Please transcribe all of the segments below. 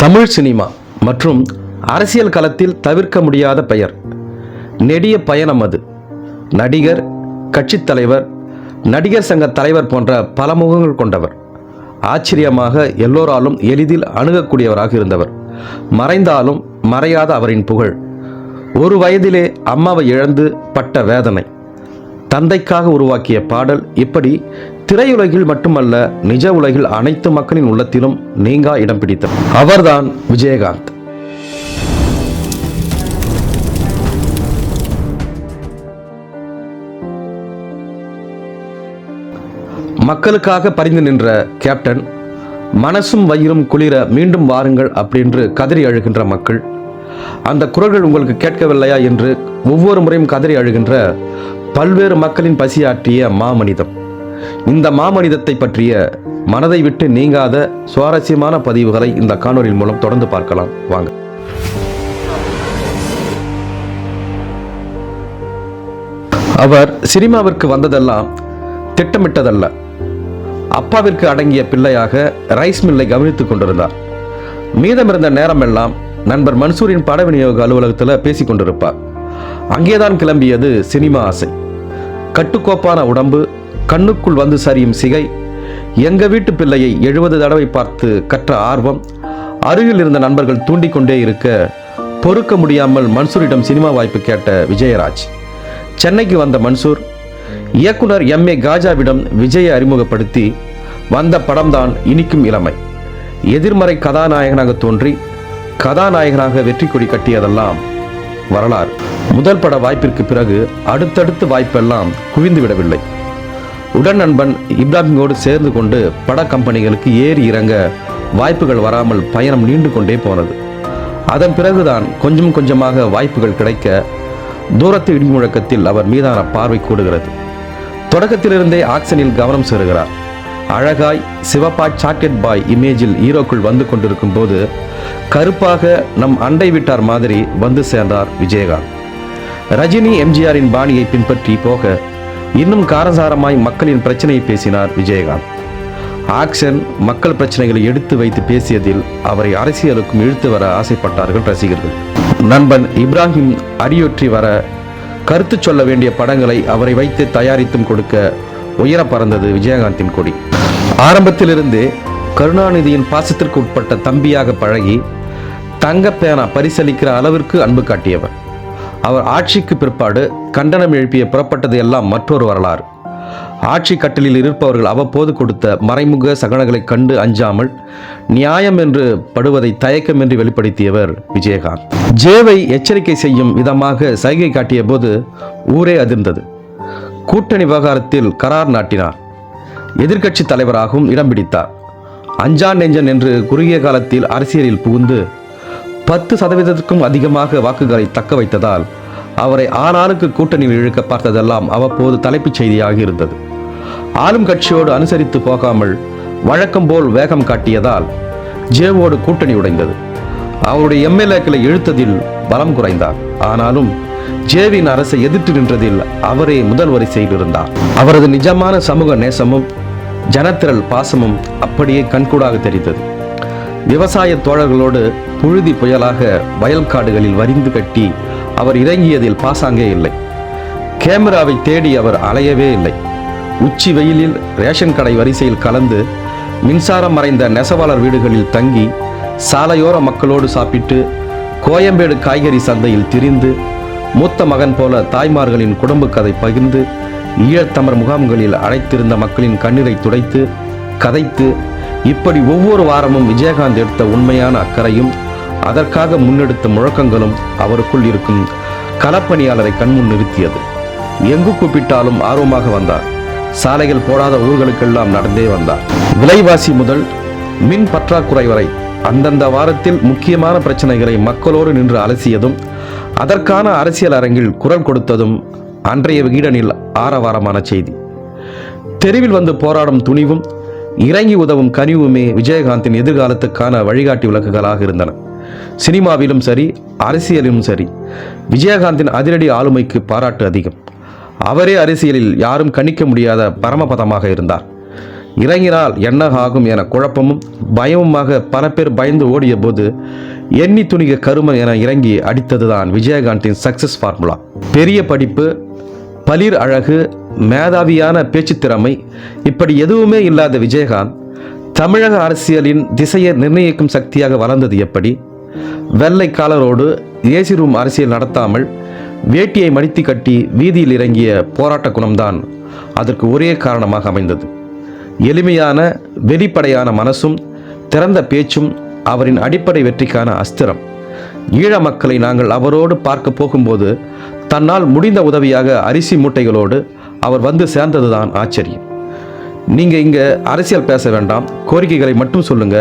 Tamil cinema மற்றும் அரசியல் களத்தில் தவிர்க்க முடியாத பெயர். நெடிய பயணம் அது. நடிகர் கட்சித் தலைவர் நடிகர் சங்க தலைவர் போன்ற பல முகங்கள் கொண்டவர். ஆச்சரியமாக எல்லோராலும் எளிதில் அணுகக்கூடியவராக இருந்தவர். மறைந்தாலும் மறையாத அவரின் புகழ். ஒரு வயதிலே அம்மாவை இழந்து பட்ட வேதனை. தந்தைக்காக உருவாக்கிய பாடல் இப்படி திரையுலகில் மட்டுமல்ல நிஜ உலகில் அனைத்து மக்களின் உள்ளத்திலும் நீங்கா இடம் பிடித்த அவர்தான் விஜயகாந்த். மக்களுக்காக பரிந்து நின்ற கேப்டன் மனசும் வயிறும் குளிர மீண்டும் வாருங்கள் அப்படின்று கதறி அழுகின்ற மக்கள் அந்த குரல்கள் உங்களுக்கு கேட்கவில்லையா என்று ஒவ்வொரு முறையும் கதறி அழுகின்ற பல்வேறு மக்களின் பசியாற்றிய மாமனிதம். இந்த மாமனிதத்தை பற்றிய மனதை விட்டு நீங்காத சுவாரஸ்யமான பதிவுகளை இந்த காணொலியின் மூலம் தொடர்ந்து பார்க்கலாம். வாங்க. அவர் சினிமாவிற்கு வந்ததெல்லாம் திட்டமிட்டதல்ல. அப்பாவிற்கு அடங்கிய பிள்ளையாக ரைஸ் மில்லை கவனித்துக் கொண்டிருந்தார். மீதமிருந்த நேரமெல்லாம் நண்பர் மன்சூரின் பட விநியோக அலுவலகத்தில் பேசிக் கொண்டிருப்பார். அங்கேதான் கிளம்பியது சினிமா ஆசை. கட்டுக்கோப்பான உடம்பு கண்ணுக்குள் வந்து சரியும் சிகை. எங்க வீட்டு பிள்ளையை எழுபது தடவை பார்த்து கற்ற ஆர்வம் அருகில் இருந்த நண்பர்கள் தூண்டிக்கொண்டே இருக்க பொறுக்க முடியாமல் மன்சூரிடம் சினிமா வாய்ப்பு கேட்ட விஜயராஜ். சென்னைக்கு வந்த மன்சூர் இயக்குனர் எம். ஏ. காஜாவிடம் விஜயை அறிமுகப்படுத்தி வந்த படம்தான் இனிக்கும் இளமை. எதிர்மறை கதாநாயகனாக தோன்றி கதாநாயகனாக வெற்றி கொடி கட்டியதெல்லாம் வரலாறு. முதல் பட வாய்ப்பிற்கு பிறகு அடுத்தடுத்து வாய்ப்பெல்லாம் குவிந்து விடவில்லை உடன் நண்பன் இப்ராஹிமோடு சேர்ந்து கொண்டு பட கம்பெனிகளுக்கு ஏறி இறங்க வாய்ப்புகள் வராமல் பயணம் நீண்டு கொண்டே போனது. அதன் பிறகுதான் கொஞ்சம் கொஞ்சமாக வாய்ப்புகள் கிடைக்க தூரத்து இடிமுழக்கத்தில் அவர் மீதான பார்வை கூடுகிறது. தொடக்கத்திலிருந்தே ஆக்சனில் கவனம் செலுகிறார் அழகாய் சிவப்பாய் சாக்கெட் பாய் இமேஜில் ஹீரோக்குள் வந்து கொண்டிருக்கும் போது கருப்பாக நம் அண்டை விட்டார் மாதிரி வந்து சேர்ந்தார் விஜயகாந்த். ரஜினி எம்ஜிஆரின் பாணியை பின்பற்றி போக இன்னும் காரசாரமாய் மக்களின் பிரச்சனையை பேசினார் விஜயகாந்த். ஆக்ஷன் மக்கள் பிரச்சனைகளை எடுத்து வைத்து பேசியதில் அவரை அரசியலுக்கும் இழுத்து வர ஆசைப்பட்டார்கள் ரசிகர்கள். நண்பன் இப்ராஹிம் அடியொற்றி வர கருத்து சொல்ல வேண்டிய படங்களை அவரை வைத்து தயாரித்தும் கொடுக்க உயர பறந்தது விஜயகாந்தின் கொடி. ஆரம்பத்திலிருந்தே கருணாநிதியின் பாசத்திற்கு உட்பட்ட தம்பியாக பழகி தங்க பேனா பரிசளிக்கிற அளவிற்கு அன்பு காட்டியவர். அவர் ஆட்சிக்கு பிற்பாடு கண்டனம் எழுப்பிய புறப்பட்டது எல்லாம் மற்றொரு வரலாறு. ஆட்சி கட்டலில் இருப்பவர்கள் அவ்வப்போது கொடுத்த மறைமுக சகனங்களை கண்டு அஞ்சாமல் நியாயம் என்று படுவதை தயக்கமின்றி வெளிப்படுத்தியவர் விஜயகாந்த். ஜேவை எச்சரிக்கை செய்யும் விதமாக சைகை காட்டிய போது ஊரே அதிர்ந்தது. கூட்டணி விவகாரத்தில் கரார் நாட்டினார். எதிர்க்கட்சி தலைவராகவும் இடம் பிடித்தார். அஞ்சான் நெஞ்சன் என்று குறுகிய காலத்தில் அரசியலில் புகுந்து பத்து சதவீதத்திற்கும் அதிகமாக வாக்குகளை தக்க வைத்ததால் அவரை ஆறாளுக்கு கூட்டணியில் இழுக்க பார்த்ததெல்லாம் அவ்வப்போது தலைப்புச் செய்தியாக இருந்தது. ஆளும் கட்சியோடு அனுசரித்து போகாமல் வழக்கம் போல் வேகம் காட்டியதால் ஜேவோடு கூட்டணி உடைந்தது. அவருடைய எம்எல்ஏக்களை இழுத்ததில் பலம் குறைந்தார். ஆனாலும் ஜேவின் அரசை எதிர்த்து நின்றதில் அவரே முதல் வரிசையில் இருந்தார் அவரது நிஜமான சமூக நேசமும் ஜனத்திரள் பாசமும் அப்படியே கண்கூடாக தெரிந்தது. விவசாய தோழர்களோடு புழுதி புயலாக வயல் காடுகளில் வரிந்து கட்டி அவர் இறங்கியதில் பாசாங்கே இல்லை. கேமராவை தேடி அவர் அலையவே இல்லை. உச்சி வெயிலில் ரேஷன் கடை வரிசையில் கலந்து மின்சாரம் மறைந்த நெசவாளர் வீடுகளில் தங்கி சாலையோர மக்களோடு சாப்பிட்டு கோயம்பேடு காய்கறி சந்தையில் திரிந்து மூத்த மகன் போல தாய்மார்களின் குடும்ப கதை பகிர்ந்து ஈழத்தமிழ் முகாம்களில் அழைத்திருந்த மக்களின் கண்ணீரை துடைத்து கதைத்து இப்படி ஒவ்வொரு வாரமும் விஜயகாந்த் எடுத்த உண்மையான அக்கறையும் அதற்காக முன்னெடுத்த முழக்கங்களும் அவருக்குள் இருக்கும் களப்பணியாளரை கண்முன் நிறுத்தியது. எங்கு கூப்பிட்டாலும் ஆர்வமாக வந்தார். சாலைகள் போடாத ஊர்களுக்கெல்லாம் நடந்தே வந்தார். விலைவாசி முதல் மின் பற்றாக்குறை வரை அந்தந்த வாரத்தில் முக்கியமான பிரச்சனைகளை மக்களோடு நின்று அலசியதும் அதற்கான அரசியல் அரங்கில் குரல் கொடுத்ததும் அன்றைய வீடனில் ஆரவாரமான செய்தி. தெருவில் வந்து போராடும் துணிவும் இறங்கி உதவும் கனிவுமே விஜயகாந்தின் எதிர்காலத்துக்கான வழிகாட்டி விளக்குகளாக இருந்தன. சினிமாவிலும் சரி அரசியலிலும் சரி விஜயகாந்தின் அதிரடி ஆளுமைக்கு பாராட்டு அதிகம். அவரே அரசியலில் யாரும் கணிக்க முடியாத பரமபதமாக இருந்தார். இறங்கினால் என்ன ஆகும் என குழப்பமும் பயமுமாக பல பேர் பயந்து ஓடிய போது எண்ணி துணிக கருமன் என இறங்கி அடித்ததுதான் விஜயகாந்தின் சக்சஸ் ஃபார்முலா பெரிய படிப்பு பளிர் அழகு மேதாவியான பேச்சு திறமை இப்படி எதுவுமே இல்லாத விஜயகாந்த் தமிழக அரசியலின் திசையை நிர்ணயிக்கும் சக்தியாக வளர்ந்தது எப்படி? வெள்ளை காலரோடு ஏசி ரூம் அரசியல் நடத்தாமல் வேட்டியை மடித்து கட்டி வீதியில் இறங்கிய போராட்ட குணம்தான் அதற்கு ஒரே காரணமாக அமைந்தது. எளிமையான வெளிப்படையான மனசும் திறந்த பேச்சும் அவரின் அடிப்படை வெற்றிக்கான அஸ்திரம். ஈழ மக்களை நாங்கள் அவரோடு பார்க்க போகும்போது தன்னால் முடிந்த உதவியாக அரிசி மூட்டைகளோடு அவர் வந்து சேர்ந்ததுதான் ஆச்சரியம். நீங்கள் இங்கே அரசியல் பேச வேண்டாம் கோரிக்கைகளை மட்டும் சொல்லுங்க.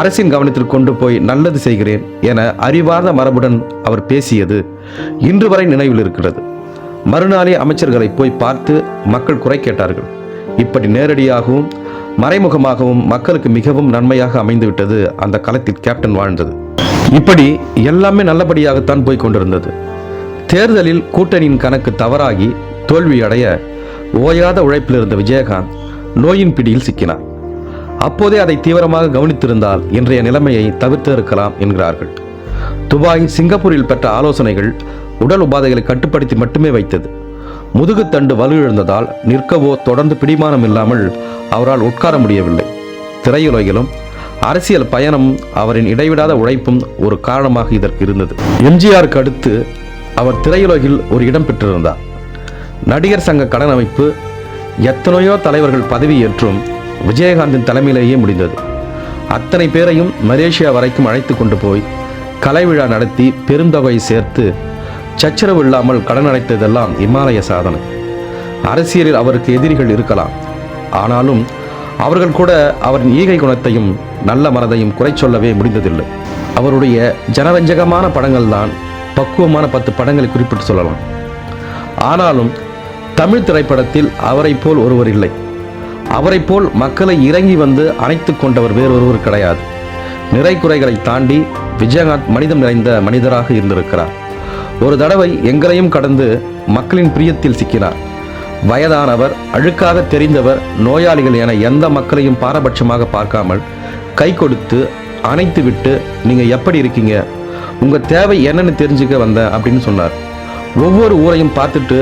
அரசின் கவனத்தில் கொண்டு போய் நல்லது செய்கிறேன் என அறிவார்ந்த மரபுடன் அவர் பேசியது இன்று வரை நினைவில் இருக்கிறது. மறுநாளே அமைச்சர்களை போய் பார்த்து மக்கள் குறை கேட்டார்கள். இப்படி நேரடியாகவும் மறைமுகமாகவும் மக்களுக்கு மிகவும் நன்மையாக அமைந்துவிட்டது அந்த களத்தில் கேப்டன் வாழ்ந்தது. இப்படி எல்லாமே நல்லபடியாகத்தான் போய் கொண்டிருந்தது. தேர்தலில் கூட்டணியின் கணக்கு தவறாகி தோல்வியடைய ஓயாத உழைப்பில் இருந்த விஜயகாந்த் நோயின் பிடியில் சிக்கினார். அப்போதே அதை தீவிரமாக கவனித்திருந்தால் இன்றைய நிலைமையை தவிர்த்திருக்கலாம் என்கிறார்கள். துபாய் சிங்கப்பூரில் பெற்ற ஆலோசனைகள் உடல் உபாதைகளை கட்டுப்படுத்தி மட்டுமே வைத்தது. முதுகுத்தண்டு வலுவிழந்ததால் நிற்கவோ தொடர்ந்து பிடிமானம் இல்லாமல் அவரால் உட்கார முடியவில்லை. திரையுலகிலும் அரசியல் பயணமும் அவரின் இடைவிடாத உழைப்பும் ஒரு காரணமாக இதற்கு இருந்தது. எம்ஜிஆருக்கு அடுத்து அவர் திரையுலகில் ஒரு இடம் பெற்றிருந்தார். நடிகர் சங்க கடன் அமைப்பு எத்தனையோ தலைவர்கள் பதவியேற்றும் விஜயகாந்தின் தலைமையிலேயே முடிந்தது. அத்தனை பேரையும் மலேசியா வரைக்கும் அழைத்து கொண்டு போய் கலை விழா நடத்தி பெருந்தொகை சேர்த்து சச்சரவு இல்லாமல் கடன் அடைத்ததெல்லாம் இமாலய சாதனை. அரசியலில் அவருக்கு எதிரிகள் இருக்கலாம். ஆனாலும் அவர்கள் கூட அவரின் ஈகை குணத்தையும் நல்ல மனதையும் குறை சொல்லவே முடிந்ததில்லை. அவருடைய ஜனரஞ்சகமான படங்கள் தான் பக்குவமான பத்து படங்களை குறிப்பிட்டு சொல்லலாம். ஆனாலும் தமிழ் திரைப்படத்தில் அவரைப் போல் ஒருவர் இல்லை. அவரைப் போல் மக்களை இறங்கி வந்து அணைத்து கொண்டவர் வேறொருவர் கிடையாது. நிறை குறைகளை தாண்டி விஜயகாந்த் மனிதம் நிறைந்த மனிதராக இருந்திருக்கிறார். ஒரு தடவை எங்களையும் கடந்து மக்களின் பிரியத்தில் சிக்கினார். வயதானவர் அழுக்காக தெரிந்தவர் நோயாளிகள் என எந்த மக்களையும் பாரபட்சமாக பார்க்காமல் கை கொடுத்து அணைத்து விட்டு நீங்கள் எப்படி இருக்கீங்க? உங்கள் தேவை என்னன்னு தெரிஞ்சுக்க வந்தேன் அப்படின்னு சொன்னார். ஒவ்வொரு ஊரையும் பார்த்துட்டு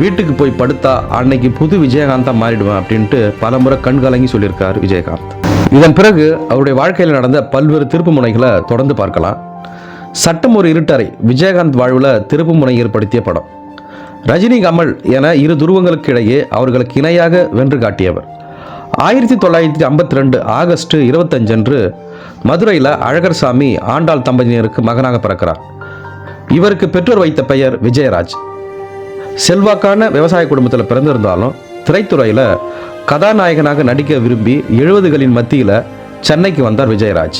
வீட்டுக்கு போய் படுத்தா அன்னைக்கு புது விஜயகாந்தா மாறிடுவேன் அப்படின்ட்டு பலமுறை கண்கலங்கி சொல்லியிருக்கார் விஜயகாந்த். இதன் பிறகு அவருடைய வாழ்க்கையில் நடந்த பல்வேறு திருப்பு முனைகளை தொடர்ந்து பார்க்கலாம். சட்டம் ஒரு இருட்டறை விஜயகாந்த் வாழ்வில் திருப்பு முனை ஏற்படுத்திய படம். ரஜினி கமல் என இரு துருவங்களுக்கு இடையே அவர்களுக்கு இணையாக வென்று காட்டியவர். ஆயிரத்தி தொள்ளாயிரத்தி ஐம்பத்தி ரெண்டு ஆகஸ்ட் இருபத்தஞ்சன்று மதுரையில் அழகர் சாமி ஆண்டாள் தம்பதியினருக்கு மகனாக பிறக்கிறார். இவருக்கு பெற்றோர் வைத்த பெயர் விஜயராஜ். செல்வாக்கான விவசாய குடும்பத்தில் பிறந்திருந்தாலும் திரைத்துறையில் கதாநாயகனாக நடிக்க விரும்பி எழுபதுகளின் மத்தியில் சென்னைக்கு வந்தார் விஜயராஜ்.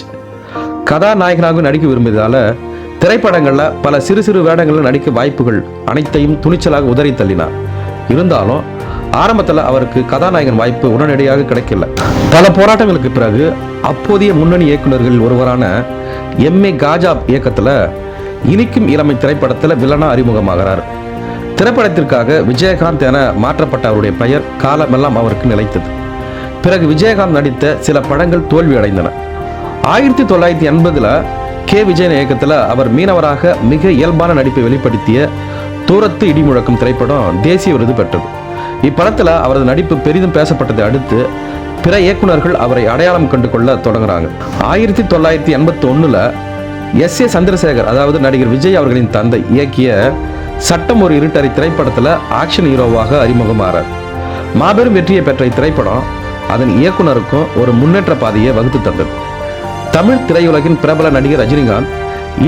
கதாநாயகனாக நடிக்க விரும்பியதால் திரைப்படங்களில் பல சிறு சிறு வேடங்களில் நடிக்க வாய்ப்புகள் அனைத்தையும் துணிச்சலாக உதறி தள்ளினார். இருந்தாலும் ஆரம்பத்தில் அவருக்கு கதாநாயகன் வாய்ப்பு உடனடியாக கிடைக்கல. பல போராட்டங்களுக்கு பிறகு அப்போதைய முன்னணி இயக்குநர்களில் ஒருவரான எம் ஏ காஜாப் இயக்கத்தில் இனிக்கும் இளமை திரைப்படத்தில் வில்லனா அறிமுகமாகிறார். திரைப்படத்திற்காக விஜயகாந்த் என மாற்றப்பட்ட அவருடைய பெயர் காலமெல்லாம் அவருக்கு நிலைத்தது. பிறகு விஜயகாந்த் நடித்த சில படங்கள் தோல்வி அடைந்தன ஆயிரத்தி தொள்ளாயிரத்தி எண்பதுல கே. விஜயன் இயக்கத்தில் அவர் மீனவராக மிக இயல்பான நடிப்பை வெளிப்படுத்திய தூரத்து இடிமுழக்கம் திரைப்படம் தேசிய விருது பெற்றது. இப்படத்தில் அவரது நடிப்பு பெரிதும் பேசப்பட்டதை அடுத்து பிற இயக்குனர்கள் அவரை அடையாளம் கண்டு கொள்ள தொடங்குறாங்க. ஆயிரத்தி தொள்ளாயிரத்தி எண்பத்தி ஒன்றில் எஸ். ஏ. சந்திரசேகர் அதாவது நடிகர் விஜய் அவர்களின் தந்தை இயக்கிய சட்டம் ஒரு இருட்டறை திரைப்படத்தில் ஆக்ஷன் ஹீரோவாக அறிமுகமாறார். மாபெரும் வெற்றியை பெற்ற இத்திரைப்படம் அதன் இயக்குனருக்கும் ஒரு முன்னேற்ற பாதையை வகுத்து தந்தது. தமிழ் திரையுலகின் பிரபல நடிகர் ரஜினிகாந்த்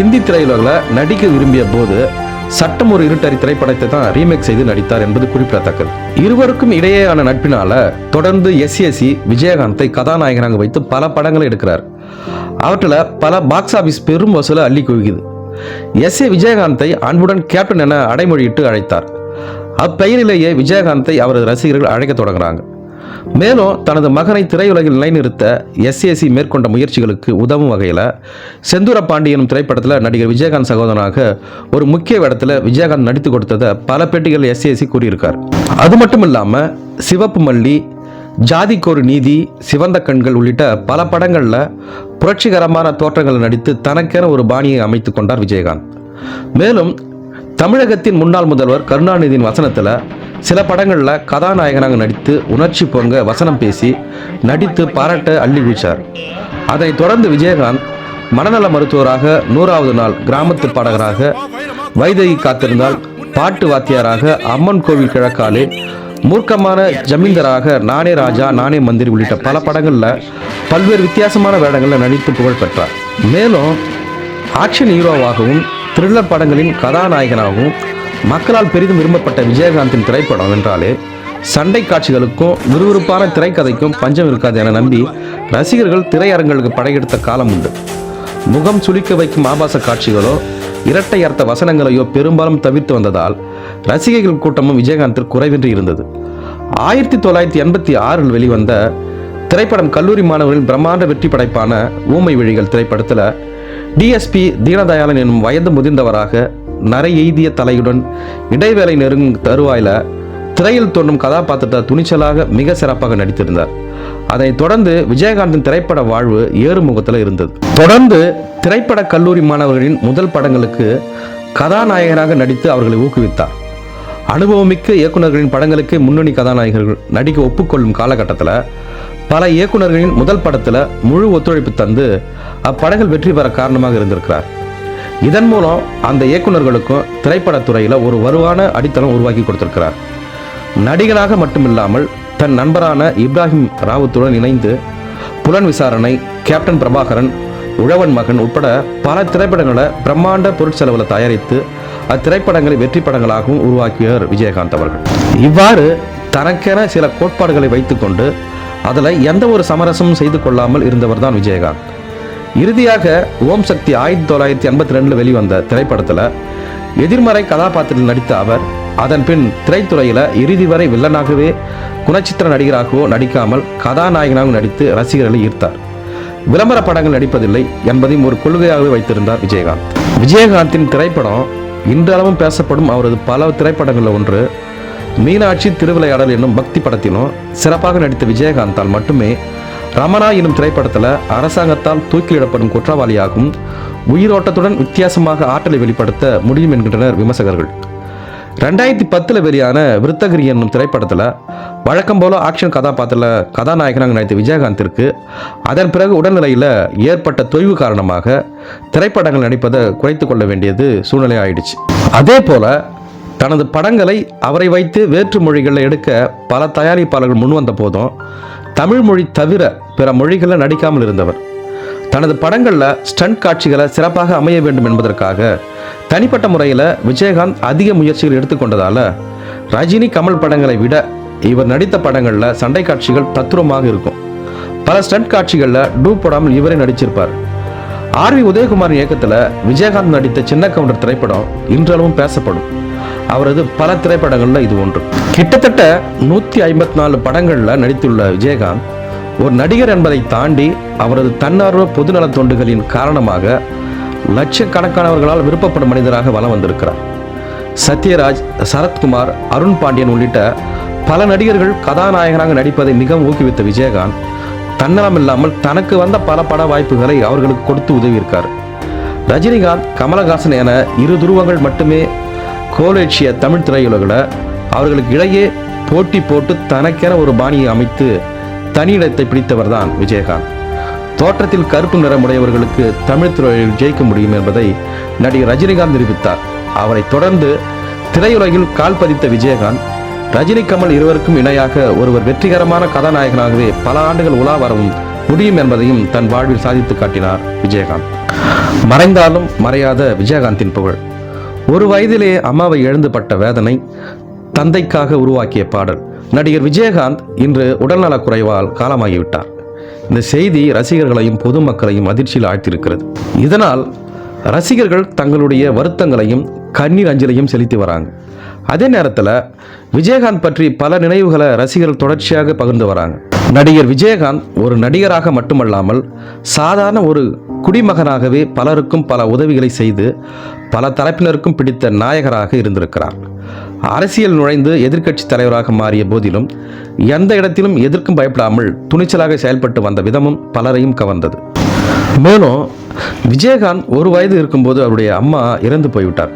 இந்தி திரையுலகில் நடிக்க விரும்பிய போது சட்டம் ஒரு இருட்டறி திரைப்படத்தை தான் ரீமேக் செய்து நடித்தார் என்பது குறிப்பிடத்தக்கது. இருவருக்கும் இடையேயான நட்பினால தொடர்ந்து எஸ் எஸ் விஜயகாந்தை கதாநாயகனாக வைத்து பல படங்களை எடுக்கிறார். அவற்றில் பல பாக்ஸ் ஆபீஸ் பெரும் வசூலை அள்ளி குவிக்குது எஸ் ஏ விஜயகாந்தை அன்புடன் கேப்டன் என அடைமொழியிட்டு அழைத்தார். அப்பெயரிலேயே விஜயகாந்தை அவரது ரசிகர்கள் அழைக்கத் தொடங்குறாங்க மேலும் தனது மகனை திரையுலகில் நிலைநிறுத்த எஸ்ஏசி மேற்கொண்ட முயற்சிகளுக்கு உதவும் வகையில் செந்தூர பாண்டியனும் திரைப்படத்தில் நடிகர் விஜயகாந்த் சகோதரனாக ஒரு முக்கிய இடத்துல விஜயகாந்த் நடித்து கொடுத்ததை பல பேட்டிகள் எஸ்ஏசி கூறியிருக்கார். அது மட்டும் இல்லாமல் சிவப்பு மல்லி ஜாதிக்கொரு நீதி சிவந்த கண்கள் உள்ளிட்ட பல படங்களில் புரட்சிகரமான தோற்றங்களை நடித்து தனக்கென ஒரு பாணியை அமைத்து கொண்டார் விஜயகாந்த். மேலும் தமிழகத்தின் முன்னாள் முதல்வர் கருணாநிதியின் வசனத்தில் சில படங்களில் கதாநாயகனாக நடித்து உணர்ச்சி பொங்க வசனம் பேசி நடித்து பாராட்ட அள்ளி வீச்சார் அதைத் தொடர்ந்து விஜயகாந்த் மனநல மருத்துவராக நூறாவது நாள் கிராமத்து பாடகராக வைதகி காத்திருந்தால் பாட்டு வாத்தியாராக அம்மன் கோவில் கிழக்காலே மூர்க்கமான ஜமீன்தராக நானே ராஜா நானே மந்திரி உள்ளிட்ட பல படங்களில் பல்வேறு வித்தியாசமான வேடங்களில் நடித்து புகழ் பெற்றார். மேலும் ஆக்ஷன் ஹீரோவாகவும் த்ரில்லர் படங்களின் கதாநாயகனாகவும் மக்களால் பெரிதும் விரும்பப்பட்ட விஜயகாந்தின் திரைப்படம் என்றாலே சண்டை காட்சிகளுக்கும் விறுவிறுப்பான திரைக்கதைக்கும் பஞ்சம் இருக்காது என நம்பி ரசிகர்கள் திரையரங்களுக்கு படையெடுத்த காலம் உண்டு. முகம் சுளிக்க வைக்கும் ஆபாச காட்சிகளோ இரட்டை அர்த்த வசனங்களையோ பெரும்பாலும் தவிர்த்து வந்ததால் ரசிகைகள் கூட்டமும் விஜயகாந்தில் குறைவின்றி இருந்தது. ஆயிரத்தி தொள்ளாயிரத்தி எண்பத்தி ஆறில் வெளிவந்த திரைப்படம் கல்லூரி மாணவர்களின் பிரம்மாண்ட வெற்றி படைப்பான ஊமை விழிகள் திரைப்படத்தில் டிஎஸ்பி தீனதயாளன் எனும் வயது முதிர்ந்தவராக நரை எய்திய தலையுடன் இடைவேளை நெருங்கும் தருவாயில திரையில் தோன்றும் கதாபாத்திரத்தை துணிச்சலாக மிக சிறப்பாக நடித்திருந்தார். அதை தொடர்ந்து விஜயகாந்தின் திரைப்பட வாழ்வு ஏறுமுகத்தில் இருந்தது. தொடர்ந்து திரைப்பட கல்லூரி மாணவர்களின் முதல் படங்களுக்கு கதாநாயகனாக நடித்து அவர்களை ஊக்குவித்தார். அனுபவமிக்க இயக்குநர்களின் படங்களுக்கு முன்னணி கதாநாயகர்கள் நடிக்க ஒப்புக்கொள்ளும் காலகட்டத்தில் பல இயக்குநர்களின் முதல் படத்தில் முழு ஒத்துழைப்பு தந்து அப்படங்கள் வெற்றி பெற காரணமாக இருந்திருக்கிறார். இதன் மூலம் அந்த இயக்குநர்களுக்கும் திரைப்படத்துறையில் ஒரு வலுவான அடித்தளம் உருவாக்கி கொடுத்திருக்கிறார். நடிகனாக மட்டுமில்லாமல் தன் நண்பரான இப்ராஹிம் ராவுத்துடன் இணைந்து புலன் விசாரணை கேப்டன் பிரபாகரன் உழவன் மகன் உட்பட பல திரைப்படங்களை பிரம்மாண்ட பொருட்செலவில் தயாரித்து அத்திரைப்படங்களை வெற்றி படங்களாகவும் உருவாக்கியவர் விஜயகாந்த் அவர்கள். இவ்வாறு தனக்கென சில கோட்பாடுகளை வைத்துக்கொண்டு அதில் எந்த ஒரு சமரசமும் செய்து கொள்ளாமல் இருந்தவர் தான் விஜயகாந்த். இறுதியாக ஓம் சக்தி ஆயிரத்தி தொள்ளாயிரத்தி எண்பத்தி ரெண்டில் வெளிவந்த திரைப்படத்தில் எதிர்மறை கதாபாத்திரத்தில் நடித்த அவர் அதன் பின் திரைத்துறையில் இறுதி வரை வில்லனாகவே குணச்சித்திர நடிகராகவோ நடிக்காமல் கதாநாயகனாகவும் நடித்து ரசிகர்களை ஈர்த்தார். விளம்பர படங்கள் நடிப்பதில்லை என்பதையும் ஒரு கொள்கையாகவே வைத்திருந்தார் விஜயகாந்த். விஜயகாந்தின் திரைப்படம் இன்றளவும் பேசப்படும் அவரது பல திரைப்படங்களில் ஒன்று மீனாட்சி திருவிளையாடல் என்னும் பக்தி படத்திலும் சிறப்பாக நடித்த விஜயகாந்தால் மட்டுமே ரமணா எனும் திரைப்படத்தில் அரசாங்கத்தால் தூக்கிலிடப்படும் குற்றவாளியாகவும் உயிரோட்டத்துடன் வித்தியாசமாக ஆற்றலை வெளிப்படுத்த முடியும் என்கின்றனர் விமர்சகர்கள். ரெண்டாயிரத்தி பத்தில் வெளியான விருத்தகிரி என்னும் திரைப்படத்தில் வழக்கம் போல் ஆக்ஷன் கதாபாத்திரத்தில் கதாநாயகனாக நடித்த விஜயகாந்திற்கு அதன் பிறகு உடல்நிலையில் ஏற்பட்ட தொய்வு காரணமாக திரைப்படங்கள் நடிப்பதை குறைத்து கொள்ள வேண்டியது சூழ்நிலை ஆயிடுச்சு அதே போல தனது படங்களை அவரை வைத்து வேற்று மொழிகளில் எடுக்க பல தயாரிப்பாளர்கள் முன்வந்த போதும் தமிழ் மொழி தவிர பிற மொழிகளில் நடிக்காமல் இருந்தவர். தனது படங்களில் ஸ்டண்ட் காட்சிகளை சிறப்பாக அமைய வேண்டும் என்பதற்காக தனிப்பட்ட முறையில் விஜயகாந்த் அதிக முயற்சிகள் எடுத்துக்கொண்டதால் ரஜினி கமல் படங்களை விட இவர் நடித்த படங்களில் சண்டை காட்சிகள் தத்துரமாக இருக்கும். பல ஸ்டண்ட் காட்சிகளில் டூ போடாமல் இவரே நடிச்சிருப்பார். ஆர் வி உதயகுமார் இயக்கத்தில் விஜயகாந்த் நடித்த சின்ன கவுண்டர் திரைப்படம் இன்றளவும் பேசப்படும். அவரது பல திரைப்படங்களில் இது ஒன்று. கிட்டத்தட்ட நூற்றி ஐம்பத்தி நாலு படங்களில் நடித்துள்ள விஜயகாந்த் ஒரு நடிகர் என்பதை தாண்டி அவரது தன்னார்வ பொதுநல தொண்டுகளின் காரணமாக லட்சக்கணக்கானவர்களால் விருப்பப்படும் மனிதராக வலம் வந்திருக்கிறார். சத்யராஜ் சரத்குமார் அருண் பாண்டியன் உள்ளிட்ட பல நடிகர்கள் கதாநாயகனாக நடிப்பதை மிகவும் ஊக்குவித்த விஜயகாந்த் தன்னலம் இல்லாமல் தனக்கு வந்த பல பட வாய்ப்புகளை அவர்களுக்கு கொடுத்து உதவியிருக்கார். ரஜினிகாந்த் கமலஹாசன் என இரு துருவங்கள் மட்டுமே கோலேட்சிய தமிழ் திரையுலகில் அவர்களுக்கு இடையே போட்டி போட்டு தனக்கென ஒரு பாணியை அமைத்து தனி இடத்தை பிடித்தவர் தான் விஜயகாந்த். தோற்றத்தில் கருப்பு நிறமுடையவர்களுக்கு தமிழ் துறையில் ஜெயிக்க முடியும் என்பதை நடிகர் ரஜினிகாந்த் நிரூபித்தார். அவரை தொடர்ந்து திரையுலகில் கால் பதித்த விஜயகாந்த் ரஜினி கமல் இருவருக்கும் இணையாக ஒருவர் வெற்றிகரமான கதாநாயகனாகவே பல ஆண்டுகள் உலா வரவும் முடியும் என்பதையும் தன் வாழ்வில் சாதித்து காட்டினார் விஜயகாந்த். மறைந்தாலும் மறையாத விஜயகாந்தின் புகழ். ஒரு வயதிலே அம்மாவை எழுந்துபட்ட வேதனை தந்தைக்காக உருவாக்கிய பாடல். நடிகர் விஜயகாந்த் இன்று உடல்நலக் குறைவால் காலமாகிவிட்டார். இந்த செய்தி ரசிகர்களையும் பொதுமக்களையும் அதிர்ச்சியில் ஆழ்த்தியிருக்கிறது. இதனால் ரசிகர்கள் தங்களுடைய வருத்தங்களையும் கண்ணீர் அஞ்சலையும் செலுத்தி வராங்க. அதே நேரத்தில் விஜயகாந்த் பற்றி பல நினைவுகளை ரசிகர்கள் தொடர்ச்சியாக பகிர்ந்து வராங்க. நடிகர் விஜயகாந்த் ஒரு நடிகராக மட்டுமல்லாமல் சாதாரண ஒரு குடிமகனாகவே பலருக்கும் பல உதவிகளை செய்து பல தரப்பினருக்கும் பிடித்த நாயகராக இருந்திருக்கிறார். அரசியல் நுழைந்து எதிர்க்கட்சி தலைவராக மாறிய போதிலும் எந்த இடத்திலும் எதிர்க்கும் பயப்படாமல் துணிச்சலாக செயல்பட்டு வந்த விதமும் பலரையும் கவர்ந்தது. மேலும் விஜயகாந்த் ஒரு வயது இருக்கும்போது அவருடைய அம்மா இறந்து போய்விட்டார்.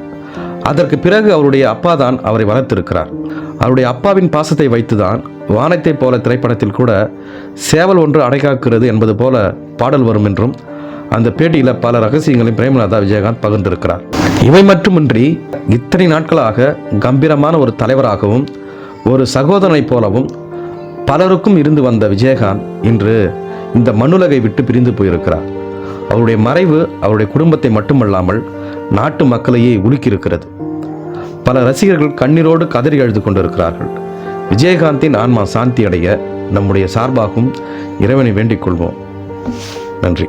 அதற்கு பிறகு அவருடைய அப்பா தான் அவரை வளர்த்திருக்கிறார். அவருடைய அப்பாவின் பாசத்தை வைத்துதான் வானத்தைப் போல திரைப்படத்தில் கூட சேவல் ஒன்று அடைகாக்கிறது என்பது போல பாடல் வரும் என்றும் அந்த பேட்டியில் பல ரகசியங்களையும் பிரேமலதா விஜயகாந்த் பகிர்ந்திருக்கிறார். இவை மட்டுமின்றி இத்தனை நாட்களாக கம்பீரமான ஒரு தலைவராகவும் ஒரு சகோதரனைப் போலவும் பலருக்கும் இருந்து வந்த விஜயகாந்த் இன்று இந்த மண்ணுலகை விட்டு பிரிந்து போயிருக்கிறார். அவருடைய மறைவு அவருடைய குடும்பத்தை மட்டுமல்லாமல் நாட்டு மக்களையே உலுக்கியிருக்கிறது. பல ரசிகர்கள் கண்ணீரோடு கதறி அழுது கொண்டிருக்கிறார்கள். விஜயகாந்தின் ஆன்மா சாந்தி அடைய நம்முடைய சார்பாகவும் இறைவனை வேண்டிக் கொள்வோம். நன்றி.